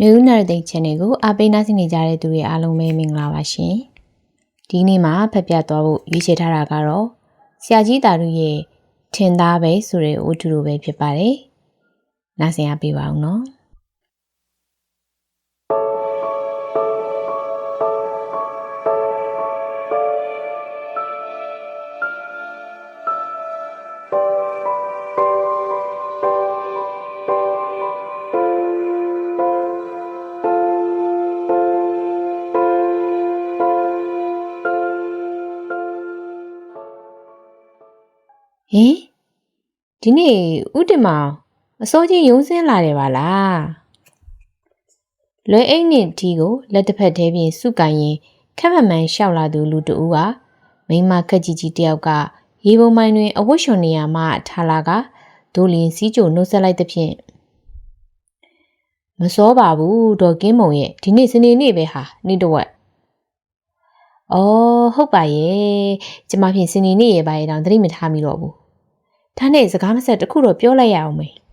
နယူးနာရတဲ့ channel ကိုအားပေးနားဆင်နေကြတဲ့သူတွေအားလုံးပဲမင်္ဂလာပါရှင်။ဒီနေ့မှာဖတ်ပြသွားဖို့ရွေးချယ်ထားတာကတော့ဆရာကြီးတာတို့ရဲ့ထင်သားပဲဆိုတဲ့ဝတ္ထုလိုပဲဖြစ်ပါတယ်။နားဆင်ရပေးပါအောင်နော်။ ဒီနေ့ဥတ္တမောင်အစောကြီးရုံးစင်းလာတယ်ပါလားလွယ်အိတ်နဲ့ဒီကိုလက်တစ်ဖက်သေးပြင်စုကန်ရင်ခက်မမှန်လျှောက်လာသူလူတဦးကမိန်းမခက်ကြီးကြီးတယောက်ကရေပုံမိုင်းတွင်အဝတ်လျှော်နေရမှထားလာကဒိုလင်းစီးကြိုနှုတ်ဆက်လိုက်သဖြင့်မစောပါဘူးဒေါ်ကင်းမုံရဲ့ဒီနေ့စနေနေ့ပဲဟာနေ့တော့။အော်ဟုတ်ပါရဲ့။ကျမဖြင့်စနေနေ့ရဲ့ပါရဲ့တောင်သတိမထားမိတော့ဘူး။ ဒါနဲ့စကားမဆက်တစ်ခုတော့ပြောလိုက်ရအောင်မေ။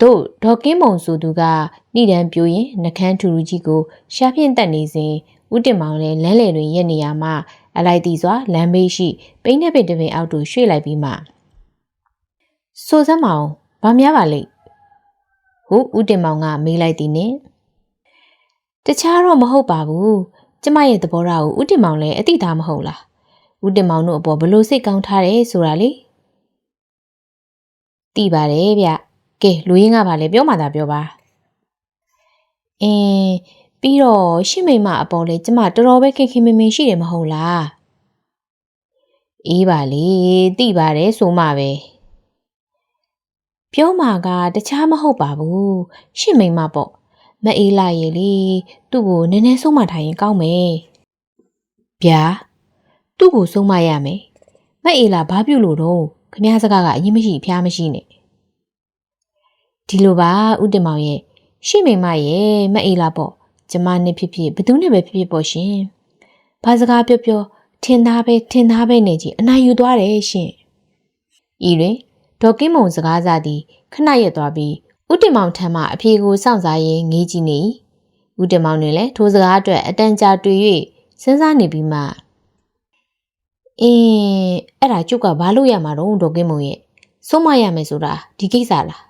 တို့ဒေါ်ကင်းမုံဆိုသူကဏိဒံပြိုရင်နှကန်းထူလူကြီးကိုရှာဖြင့်တက်နေစဉ်ဦးတင်မောင်လည်းလမ်းလေတွင်ရက်နေရမှအလိုက်တီစွာလမ်းဘေးရှိပိန်းတဲ့ပင်တပင်အောက်သို့ရွှေ့လိုက်ပြီးမှဆိုစမ်းမအောင်ဗာများပါလိမ့်ဟုဦးတင်မောင်ကမေးလိုက်သည်နှင့်တခြားတော့မဟုတ်ပါဘူးကျမရဲ့သဘောထားကိုဦးတင်မောင်လည်းအတိသားမဟုတ်လား ဦးတင်မောင်တို့အပေါ်ဘလို့စိတ်ကောင်းထားတယ်ဆိုတာလေသိပါတယ်ဗျကဲလူရင်းကပါလေပြောမှသာပြောပါအင်းပြီးတော့ရှင့်မိမအပေါ်လေကျမတော်တော်ပဲခင်ခင်မင်မင်ရှိတယ်မဟုတ်လားအေးပါလေသိပါတယ်ဆိုမှပဲပြောမှာကတခြားမဟုတ်ပါဘူးရှင့်မိမပေါ့မအေးလာရေလေသူ့ကိုနည်းနည်းဆုံးမထားရင်ကောင်းမယ်ဗျာ သူ့ကိုဆုံးမရမယ်မအေးလာဘာပြုလို့တော့ခမားစကားကအရင်မရှိဖျားမရှိနဲ့ဒီလိုပါဥတင်မောင်ရဲ့ရှိမိမရဲ့မအေးလာပေါ့ကျမနဲ့ဖြစ်ဖြစ်ဘသူနဲ့ပဲဖြစ်ဖြစ်ပေါ့ရှင်ဘာစကားပြောပြောထင်သားပဲထင်သားပဲနေကြီးအနိုင်ယူသွားတယ်ရှင်ဤတွင်ဒေါကင်းမုံစကားစားသည်ခဏရက်သွားပြီးဥတင်မောင်ထံမှအဖြေကိုစောင့်စားရင်းငေးကြည့်နေဥတင်မောင်တွင်လည်းထိုစကားအတွက်အတန်ကြာတွေ့၍စဉ်းစားနေပြီးမှ အင်းအဲ့ဒါကျုပ်ကဘာလို့ရမှာတော့ဒေါကင်းမုံရဲ့ဆုံးမရမယ်ဆိုတာဒီကိစ္စလား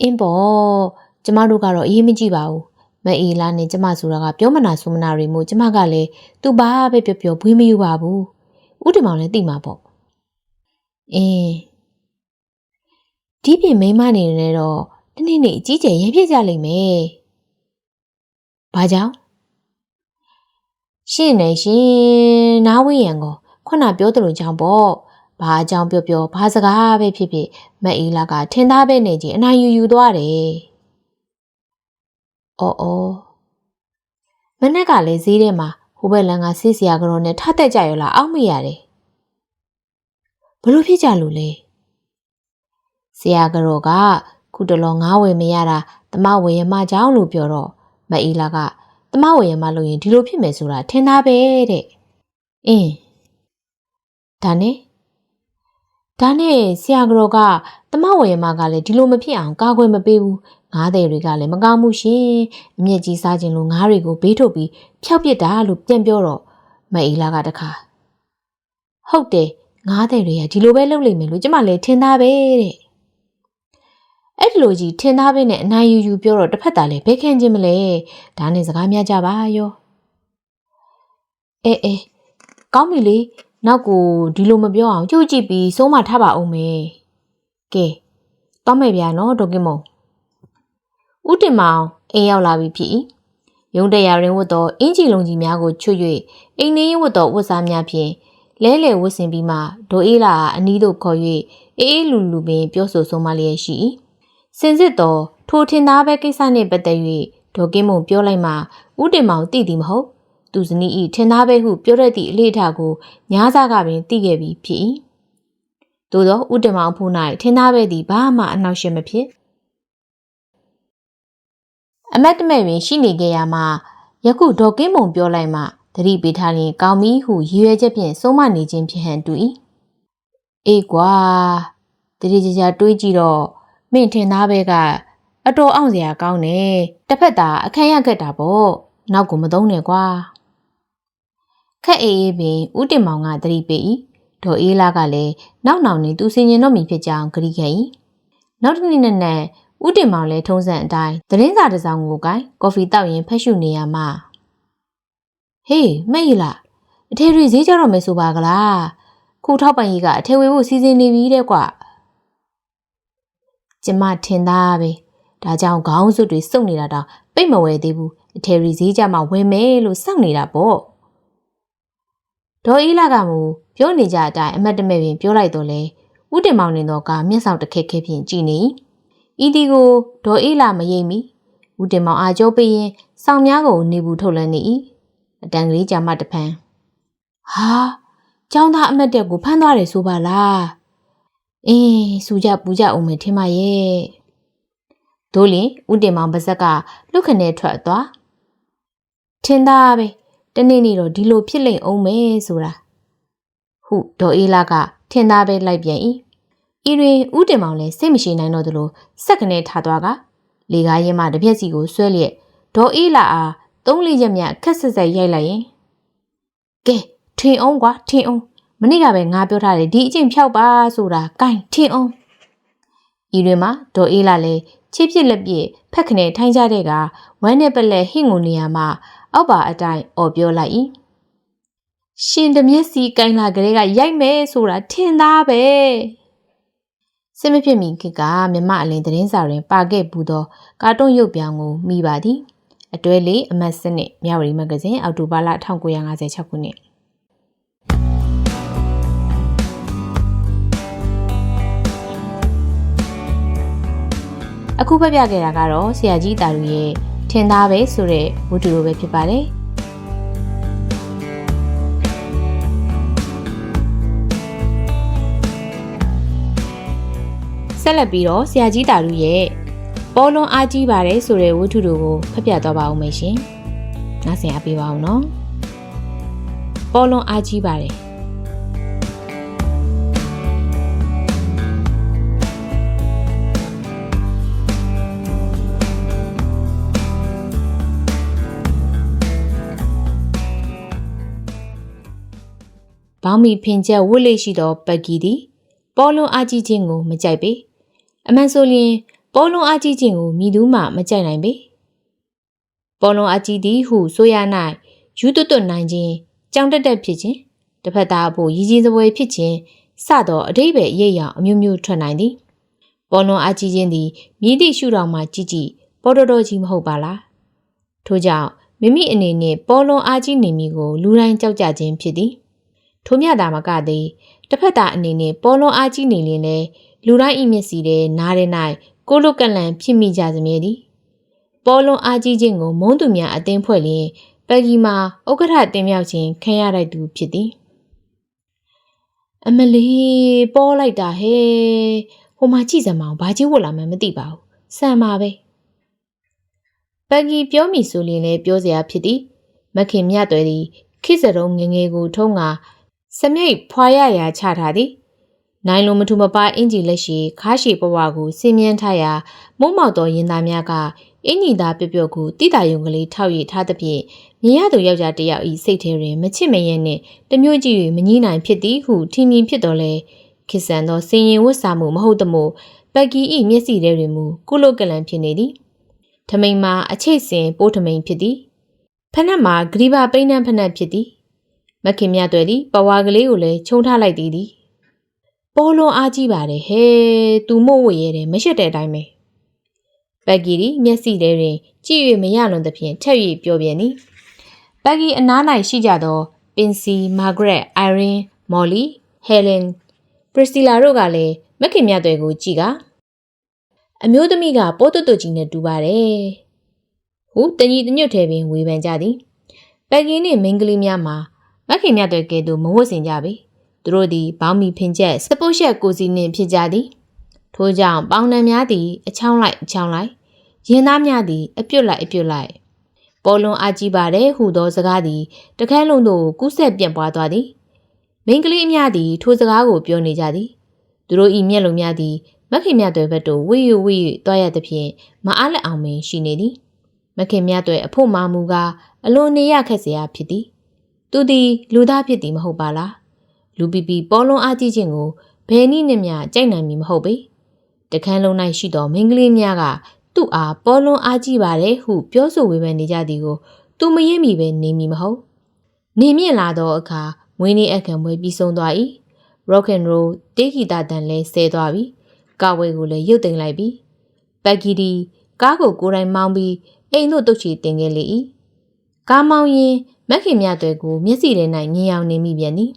အင်းပေါ့ကျမတို့ကတော့အေးမကြည့်ပါဘူးမအေးလားနဲ့ကျမဆိုတာကပြောမနာဆိုမနာတွေမို့ကျမကလည်းသူ့ဘာပဲပြောပြောဘွေးမယူပါဘူးဥတင်မောင်လည်းသိမှာပေါ့အင်းဒီပြင်မိမနေနေတော့တနေ့နေ့အကြီးကျယ်ရမ်းပြကြလိမ့်မယ်။ဘာကြောင့်ရှင်းနေရှင်နားဝေးရန်ကို ခုနပြောသလိုကြောင့်ပေါ့။ဘာအကြောင်းပြောပြောဘာစကားပဲဖြစ်ဖြစ်မအေးလာကထင်သားပဲနေကြီးအနိုင်ယူယူသွားတယ်။အော်အော်မနေ့ကလည်းဈေးထဲမှာဟိုဘက်လန်ကဆေးစရာကတော့နဲ့ထတက်ကြရလားအောက်မရတယ်။ဘလို့ဖြစ်ကြလို့လဲ။ဆရာကတော့ကခုတလောငားဝယ်မရတာတမဝယ်ရမကြောင်းလို့ပြောတော့မအီလာကတမဝယ်ရမလို့ရင်ဒီလိုဖြစ်မယ်ဆိုတာထင်သားပဲတဲ့အင်း ဒါနဲ့ဒါနဲ့ဆရာကတော့ကတမဝယ်ရမကလည်းဒီလိုမဖြစ်အောင်ကာကွယ်မပေးဘူးငားတဲ့တွေကလည်းမကောင်းမှုရှင်အမျက်ကြီးစားခြင်းလို့ငားတွေကိုဘေးထုတ်ပြီးဖျောက်ပစ်တာလို့ပြန်ပြောတော့မအီလာကတခါဟုတ်တယ်ငားတဲ့တွေကဒီလိုပဲလုပ်လိမ့်မယ်လို့ကျမလည်းထင်သားပဲတဲ့အဲ့ဒီလိုကြီးထင်သားပဲနဲ့အနိုင်ယူယူပြောတော့တစ်ဖက်သားလည်းဘဲခန့်ခြင်းမလဲဒါနဲ့စကားများကြပါရောအေးအေးကောင်းပြီလေ နောက်ကိုဒီလိုမပြောအောင်ကြိုးကြည့်ပြီးဆုံးမထားပါဦးမယ်ကဲတောင်းမယ်ဗျာနော်ဒေါကင်မုံဦးတင်မောင်အိမ်ရောက်လာပြီဖြစ်ရုံးတရားရင်ဝတ်တော်အင်ဂျီလုံးကြီးများကိုချွတ်၍အိမ်နေဝတ်တော်ဝတ်စားများဖြင့်လဲလေဝတ်ဆင်ပြီးမှဒိုအေးလာအနီးသို့ခေါ်၍အေးအေးလူလူပင်ပြောဆိုဆုံးမလျက်ရှိ၏စင်စစ်တော်ထိုထင်သားပဲကိစ္စနှင့်ပတ်သက်၍ဒေါကင်းမုံပြောလိုက်မှဥတင်မောင်သိသည်မဟုတ် သူစနီးဤထင်သားပဲဟုပြောရသည့်အလေးထားကိုညားစားကပင်သိခဲ့ပြီးဖြစ်၏သို့သောဥတင်မောင်ဖူး၌ထင်သားပဲသည်ဘာမှအနှောက်အယှက်မဖြစ်အမတ်တမဲ့ပင်ရှိနေခဲ့ရမှယခုဒေါကင်းမုံပြောလိုက်မှသတိပေးထားရင်ကောင်းပြီဟုရည်ရွယ်ချက်ဖြင့်ဆုံးမနေခြင်းဖြစ်ဟန်တူ၏အေးကွာတတိကြကြတွေးကြည့်တော့မင်းထင်သားပဲကအတော်အောင်စရာကောင်းတယ်တစ်ဖက်သာအခန့်ရခက်တာပေါ့နောက်ကမသုံးနဲ့ကွာ ခက်အေးအေးပင်ဦးတင်မောင်ကသတိပေး၏ဒေါ်အေးလာကလည်းနောက်နောက်နေသူစင်ရင်တော့မိဖြစ်ကြောင်းကြိခဲ့၏နောက်တစ်နေ့နဲ့နဲ့ဦးတင်မောင်လည်းထုံးစံအတိုင်းသတင်းစာတစ်စောင်ကိုကိုင်ကော်ဖီတောက်ရင်ဖက်ရှုနေရမှဟေးမဲ့ရလားအထေတွေဈေးကြတော့မယ်ဆိုပါကလားခုထောက်ပံ့ရေးကအထေဝေဖို့စီစဉ်နေပြီတဲ့ကွကျမထင်သားပဲဒါကြောင့်ခေါင်းစွပ်တွေစုပ်နေတာတော့ပိတ်မဝဲသေးဘူးအထေရီဈေးကြမှာဝယ်မယ်လို့စောင့်နေတာပေါ့ ဒေါ်အေးလာကမူပြောနေကြအတိုင်းအမတ်တမဲ့ပင်ပြောလိုက်တော့လေဥတင်မောင်နေတော့ကမျက်စောင်တစ်ခက်ခဲဖြင့်ကြည်နေဤဒီကိုဒေါ်အေးလာမရိပ်မီဥတင်မောင်အားကြောပေးရင်စောင်များကိုနေဘူးထုတ်လန်းနေ၏အတန်ကလေးကြာမှတဖန်ဟာကျောင်းသားအမတ်တက်ကိုဖမ်းသွားတယ်ဆိုပါလားအင်းစူကြပူကြအောင်မယ်ထင်ပါရဲ့ဒိုးလင်ဥတင်မောင်ပါဇက်ကလူခနဲ့ထွက်သွားထင်သားပဲ တနေ့နေ့တော့ဒီလိုဖြစ်လိမ့်အောင်မယ်ဆိုတာဟုဒေါ်အေးလာကထင်သားပဲလိုက်ပြန်၏ဤတွင်ဥတင်မောင်လည်းစိတ်မရှိနိုင်တော့သလိုစက်ကနေထားသွားကလေကားရင်မှတပြက်စီကိုဆွဲလျက်ဒေါ်အေးလာအားသုံးလေးရက်မြခက်ဆက်ဆက်ရိုက်လိုက်ရင်ကဲထင်အောင်ကွာထင်အောင်မနေ့ကပဲငါပြောထားတယ်ဒီအကျင့်ဖြောက်ပါဆိုတာကင်ထင်အောင်ဤတွင်မှဒေါ်အေးလာလည်းချစ်ဖြစ်လက်ပြည့်ဖက်ခနဲ့ထိုင်းကြတဲ့ကဝမ်းနဲ့ပလက်ဟင့်ငုံနေရမှ အောက်ပါအတိုင်းអော်ပြောလိုက်၏ရှင်တမျက်စီကင်လာကလေးကရိုက်မယ်ဆိုတာထင်သားပဲစစ်မဖြစ်မီခေတ်ကမြမအလင်းသတင်းစာတွင်ပါခဲ့ဘူးသောကာတွန်းရုပ်ပြောင်ကိုမိပါသည်အတွဲလေးအမတ်စနစ်မြဝတီမဂ္ဂဇင်းအောက်တိုဘာလ1956ခုနှစ်အခုဖတ်ပြခဲ့တာကတော့ဆရာကြီးတာလူရဲ့ ထင်သားပဲဆိုတဲ့ဝတ္ထုလိုပဲဖြစ်ပါတယ်ဆက်လက်ပြီးတော့ဆရာကြီးတာလူရဲ့ပေါ်လွန်အားကြီးပါတယ်ဆိုတဲ့ဝတ္ထုတို့ကိုဖတ်ပြသွားပါဦးမယ်ရှင်။နားဆင်အားပေးပါဦးနော်။ပေါ်လွန်အားကြီးပါတယ် ဘောင်းမီဖင်ချက်ဝတ်လေရှိသောပက်ကီသည်ပေါ်လွန်အားကြီးခြင်းကိုမကြိုက်ပေအမှန်ဆိုလျင်ပေါ်လွန်အားကြီးခြင်းကိုမိသူမှမကြိုက်နိုင်ပေပေါ်လွန်အားကြီးသည်ဟုဆိုရ၌ယူတွတ်တွတ်နိုင်ခြင်းကြောင်တက်တက်ဖြစ်ခြင်းတစ်ဖက်သားအဖို့ရည်ကြီးစပွဲဖြစ်ခြင်းစသောအတိတ်ပဲအရေးအယံအမျိုးမျိုးထွက်နိုင်သည်ပေါ်လွန်အားကြီးခြင်းသည်မြည်သည့်ရှုထောင့်မှကြည့်ကြည့်ပေါ်တော်တော်ကြီးမဟုတ်ပါလားထို့ကြောင့်မိမိအနေနဲ့ပေါ်လွန်အားကြီးနေမိကိုလူတိုင်းကြောက်ကြခြင်းဖြစ်သည် ထိုမြတာမကသေးတစ်ဖက်သားအနေနဲ့ပေါ်လွန်အားကြီးနေလင်လဲလူတိုင်းဤမျက်စီတဲ့နားတဲ့၌ကိုလုကလန်ဖြစ်မိကြစမြဲသည်ပေါ်လွန်အားကြီးခြင်းကိုမုန်းသူများအသင်းဖွဲ့လျင်ပက်ကီမှာဥက္ကဋ္ဌတင်မြောက်ခြင်းခံရတဲ့သူဖြစ်သည်အမလီပေါ်လိုက်တာဟဲ့ဟိုမှာကြည့်စမ်းမအောင်ဘာကြီးဝတ်လာမှန်းမသိပါဘူးဆန်ပါပဲပက်ကီပြောမိဆိုရင်လည်းပြောစရာဖြစ်သည်မခင်မြတ်တွေသည်ခိစရုံငငယ်ကိုထုံးက စမြိတ်ဖွာရရာချထားသည်နိုင်လိုမထူမပါအင်ဂျီလက်ရှိခါရှိဘဝကိုစင်မြန်းထားရာမုံမောက်သောရင်သားများကအင်ဂျီသားပြုတ်ပြုတ်ကိုတိတာယုံကလေးထောက်ရထားသဖြင့်မြင်ရသူယောက်ျားတစ်ယောက်ဤစိတ်ထဲတွင်မချစ်မရဲနှင့်တမျိုးကြည့်၍မငြီးနိုင်ဖြစ်သည်ဟုထင်မြင်ဖြစ်တော်လဲခစ်ဆန်သောစင်ရင်ဝတ်စာမှုမဟုတ်သမို့ပက်ကီဤမျက်စိထဲတွင်မူကုလုကလန်ဖြစ်နေသည်ထမိန်မှာအချိတ်စင်ပိုးထမိန်ဖြစ်သည်ဖနက်မှာဂရီဘာပိန်းနှံဖနက်ဖြစ်သည် မခင်မြတ်တွေသည်ပဝါကလေးကိုလည်းခြုံထားလိုက်သည်သည်ပေါ်လွန်အားကြီးပါတယ်ဟဲသူမို့ဝရဲတယ်မရှက်တဲ့အတိုင်းပဲပက်ကီဒီမျက်စိထဲတွင်ကြည့်၍မရလွန်သဖြင့်ထက်၍ပြောပြသည်ပက်ကီအနား၌ရှိကြသောပင်စီမာဂရက်အိုင်ရင်မော်လီဟဲလင်ပရစ်စတီလာတို့ကလည်းမခင်မြတ်တွေကိုကြည့်ကအမျိုးသမီးကပိုးတွတ်တွတ်ကြီးနဲ့တူပါတယ်ဟုတညီတညွတ်ထဲပင်ဝေဖန်ကြသည်ပက်ကီနှင့်မိန်းကလေးများမှာ မခင်မြတ်တွေကဲ့သို့မဝတ်ဆင်ကြပေသူတို့သည်ဘောင်းမီဖင်ချက်စပုတ်ရက်ကိုစီနှင့်ဖြစ်ကြသည်ထို့ကြောင့်ပေါင်နှံများသည်အချောင်းလိုက်အချောင်းလိုက်ရင်းသားများသည်အပြုတ်လိုက်အပြုတ်လိုက်ပေါ်လွန်အားကြီးပါတယ်ဟူသောစကားသည်တခန်းလုံးသို့ကူးဆက်ပြန့်ပွားသွားသည်မိန်းကလေးအများသည်ထိုစကားကိုပြောနေကြသည်သူတို့၏မျက်လုံးများသည်မခင်မြတ်တွေဘက်သို့ဝိယဝိယတွားရသဖြင့်မအားလက်အောင်ပင်ရှိနေသည်မခင်မြတ်တွေအဖို့မာမူကအလွန်နေရခက်စရာဖြစ်သည် သူသည်လူသားဖြစ်သည်မဟုတ်ပါလားလူပီပီပေါ်လွန်အားကြီးခြင်းကိုဘယ်နည်းနဲ့မျှကြိုက်နိုင်မည်မဟုတ်ပေတခန်းလုံး၌ရှိသောမိန်းကလေးများကသူ့အားပေါ်လွန်အားကြီးပါတယ်ဟုပြောဆိုဝေဖန်နေကြသည်ကိုသူမရင်းမိပဲနေမည်မဟုတ်နေမြင့်လာသောအခါမွေးနေ့အခမ်းပွဲပြီးဆုံးသွား၏။ rock and roll တေးဂီတတန်လဲဆဲသွားပြီ။ကာဝဲကိုလည်းရုတ်သိမ်းလိုက်ပြီ။ပက်ကီဒီကားကိုကိုယ်တိုင်မောင်းပြီးအိမ်တို့တုတ်ချီတင်ခဲ့လေ၏။ ကားမောင်းရင်မက်ခင်မြတ်တွေကိုမျက်စိထဲ၌မြင်အောင်နေမိပြန်သည်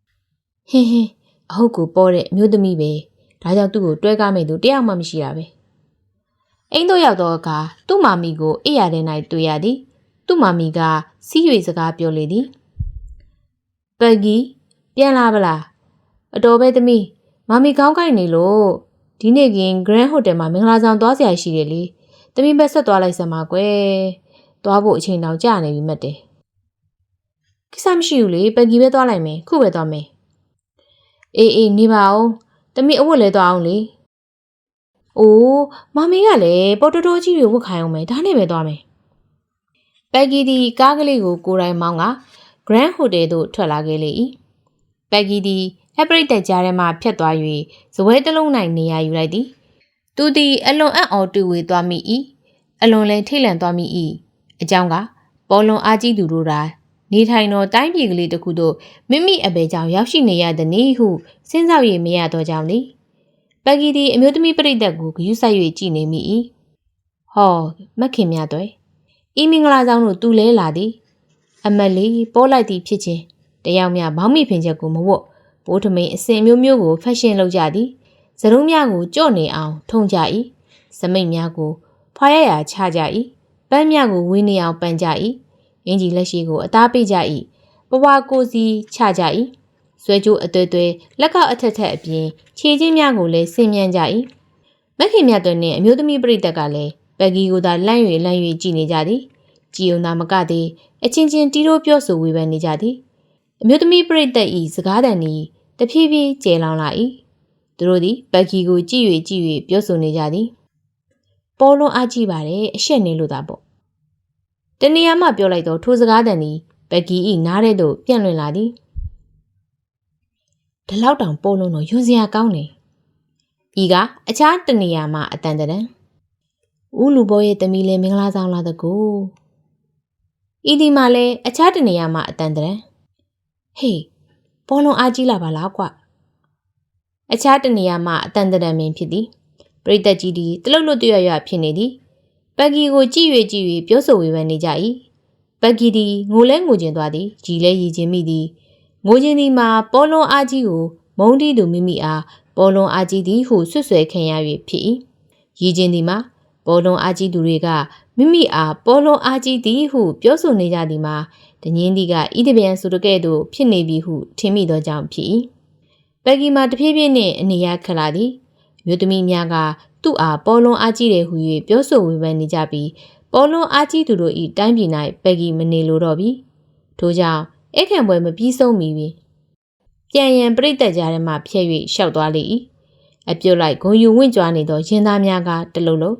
။ဟင်းဟင်းအဟုတ်ကိုပေါ်တဲ့အမျိုးသမီးပဲ။ဒါကြောင့်သူ့ကိုတွဲကားမိသူတယောက်မှမရှိတာပဲ။အိမ်တို့ရောက်တော့အခါသူ့မာမီကိုအိယာထဲ၌တွေ့ရသည်။သူ့မာမီကစီးရွေစကားပြောလေသည်။ပက်ကီပြန်လာပလားအတော်ပဲသမီးမမီကောင်းကိုက်နေလို့ဒီနေ့ကင် Grand Hotel မှာမင်္ဂလာဆောင်သွားစရာရှိတယ်လေသမီးပဲဆက်သွားလိုက်စမ်းပါကွယ် သွားဖို့အချိန်တောင်ကြာနေပြီမှတ်တယ်ကိစ္စမရှိဘူးလေပက်ကီပဲသွားလိုက်မယ်ခုပဲသွားမယ်အေးအေးနေပါဦးသမီးအဝတ်လဲသွားအောင်လေအိုးမမီကလည်းပေါ်တော်တော်ကြီးတွေဝတ်ခိုင်းအောင်မယ်ဒါနဲ့ပဲသွားမယ်ပက်ကီဒီကားကလေးကိုကိုယ်တိုင်မောင်းက Grand Hotel သို့ထွက်လာခဲ့လေ၏ပက်ကီဒီအပရိတ်တက်ကြားထဲမှဖြတ်သွား၍ဇပွဲတစ်လုံး၌နေရာယူလိုက်သည်သူသည်အလွန်အံ့ဩတူဝေသွားမိ၏အလွန်လည်းထိတ်လန့်သွားမိ၏ အကြောင်းကပေါ်လွန်အားကြီးသူတို့သာနေထိုင်သောတိုင်းပြည်ကလေးတစ်ခုသို့မိမိအပေကြောင့်ရောက်ရှိနေရသည်နည်းဟုစဉ်းစား၍မရတော့ကြောင်းသည်ပက်ကီသည်အမျိုးသမီးပရိသတ်ကိုဂရုစိုက်၍ကြည်နေမိ၏ဟောမခင်များတွေဤမင်္ဂလာဆောင်တို့သူလဲလာသည်အမတ်လေးပေါ်လိုက်သည်ဖြစ်ခြင်းတယောက်များဘောင်းမိဖင်ချက်ကိုမဝတ်ပိုးထမိန်အစင်မျိုးမျိုးကိုဖက်ရှင်လုပ်ကြသည်ဇရုံးများကိုကြော့နေအောင် ထုံကြ၏စမိတ်များကိုဖွာရရချကြ၏ ပန်းများကိုဝင်းနေအောင်ပန်းကြ၏အင်ကြီးလက်ရှိကိုအသားပေးကြ၏ပဝါကိုစီချကြ၏ဆွဲကြိုးအသွဲသွဲလက်ကောက်အထက်ထက်အပြင်ခြေချင်းများကိုလည်းဆင်မြန်းကြ၏မခင်မြတ်တွင်နှင့်အမျိုးသမီးပရိသတ်ကလည်းပက်ကီကိုသာလန့်၍လန့်၍ကြည်နေကြသည်ကြည်ုံသာမကသည်အချင်းချင်းတီးတိုးပြောဆိုဝေဖန်နေကြသည်အမျိုးသမီးပရိသတ်ဤစကားတန်ဤတဖြည်းဖြည်းကျဲလောင်လာ၏သူတို့သည်ဘက်ကီကိုကြည့်၍ကြည့်၍ပြောဆိုနေကြသည် ပေါ်လွန်အားကြီးပါတယ်အရှက်နေလို့သာပေါ့တနေရာမှပြောလိုက်တော့ထိုစကားတန်သည်ဘက်ကီဤနားထဲသို့ပြန့်လွင်လာသည်ဒီလောက်တောင်ပေါ်လွန်တော့ယွန်စရာကောင်းနေဤကအခြားတနေရာမှအတန်တန်ဦးလူဘောရဲ့တမီလည်းမင်္ဂလာဆောင်လာတကူဤဒီမှာလည်းအခြားတနေရာမှအတန်တန်ဟေးပေါ်လွန်အားကြီးလာပါလားကွအခြားတနေရာမှအတန်တရံမင်းဖြစ်သည် ပရိသတ်ကြီးသည်တလုတ်လွတ်တွေ့ရဖြစ်နေသည်ပက်ကီကိုကြည့်၍ကြည့်၍ပြောဆိုဝေဖန်နေကြ၏ပက်ကီသည်ငိုလဲငိုကျင်သွားသည်ကြည်လဲရည်ချင်းမိသည်ငိုခြင်းသည်မှာပေါ်လွန်အားကြီးကိုမုံတီးသူမိမိအားပေါ်လွန်အားကြီးသည်ဟုဆွဆွဲခံရ၍ဖြစ်၏ရည်ချင်းသည်မှာပေါ်လွန်အားကြီးသူတွေကမိမိအားပေါ်လွန်အားကြီးသည်ဟုပြောဆိုနေကြသည်မှာတငင်းဒီကဤတပြန်ဆိုတကဲ့သို့ဖြစ်နေပြီဟုထင်မိသောကြောင့်ဖြစ်၏ပက်ကီမှာတဖြည်းဖြည်းနှင့်အနေရခလာသည် မြို့သမီးများကသူ့အားပေါ်လွန်အားကြီးတယ်ဟု၍ပြောဆိုဝေဖန်နေကြပြီးပေါ်လွန်အားကြီးသူတို့၏တိုင်းပြည်၌ပက်ကီမနေလိုတော့ပြီထို့ကြောင့်အခန့်ပွဲမပြီးဆုံးမီပင်ပြန်ရန်ပြိတက်ကြားထဲမှဖျက်၍ရှောက်သွားလေ၏အပြုတ်လိုက်ဂုံယူဝင့်ကြွားနေသောရင်သားများကတလုံးလုံး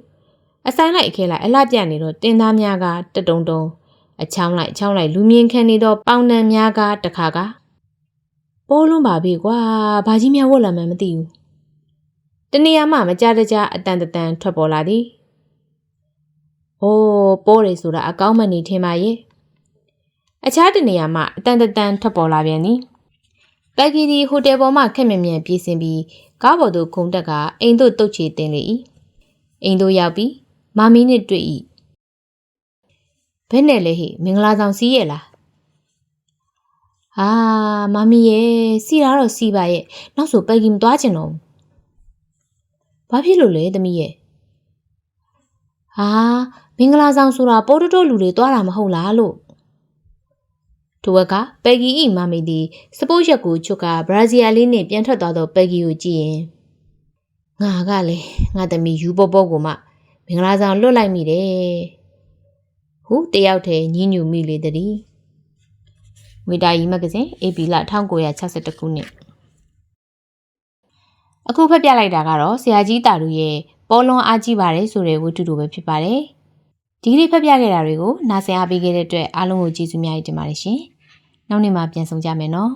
အဆိုင်လိုက်အခဲလိုက်အလှပြနေသောတင်သားများကတတုံတုံအချောင်းလိုက်အချောင်းလိုက်လူမြင်ခံနေသောပေါင်နှံများကတခါကပိုးလွန်းပါပြီကွာဘာကြီးများဝတ်လာမှန်းမသိဘူး တနေရာမှမကြတကြအတန်တန်ထွက်ပေါ်လာသည်။အိုးပိုးတယ်ဆိုတာအကောင်းမနေထင်ပါရဲ့။အခြားတနေရာမှအတန်တန်ထွက်ပေါ်လာပြန်သည်။ပက်ကီဒီဟိုတယ်ပေါ်မှခက်မြင်မြန်ပြေးဆင်းပြီးကားပေါ်သို့ခုန်တက်ကအိမ်သို့တုတ်ချေတင်လေ၏။အိမ်သို့ရောက်ပြီးမာမီနှင့်တွေ့၏ဘယ်နဲ့လဲဟိမင်္ဂလာဆောင်စီးရဲ့လားအာမမီရဲ့စီတာတော့စီပါရဲ့နောက်ဆိုပဲကင်မသွားချင်တော့ဘာ ဖြစ်လို့လဲသမီးရဲ့ဟာမင်္ဂလာဆောင်ဆိုတာပိုးတိုးတိုးလူတွေသွားတာမဟုတ်လားလို့ထိုဘက်ကပက်ဂီဤမမီသည်စပိုးရက်ကိုချွတ်ကဘရာဇီးယားလေးနဲ့ပြန်ထွက်သွားတော့ပက်ဂီကိုကြည့်ရင်ငါကလည်းငါသမီးယူပေါ်ပေါ်ကိုမှမင်္ဂလာဆောင်လွတ်လိုက်မိတယ်ဟုတယောက်တည်းညှဉ်းညူမိလေသည်ငွေတာကြီးမဂ္ဂဇင်း AP လ1962ခုနှစ် အခုဖက်ပြလိုက်တာကတော့ဆရာကြီးတာတို့ရဲ့ပေါ်လွန်အားကြီးပါတယ်ဆိုတဲ့ဝတ္ထုတို့ပဲဖြစ်ပါတယ်ဒီနေ့ဖက်ပြခဲ့တာတွေကိုနားဆင်အားပေးခဲ့တဲ့အတွက်အားလုံးကိုကျေးဇူးများကြီးတင်ပါတယ်ရှင်နောက်နေ့မှပြန်ဆောင်ကြမယ်နော်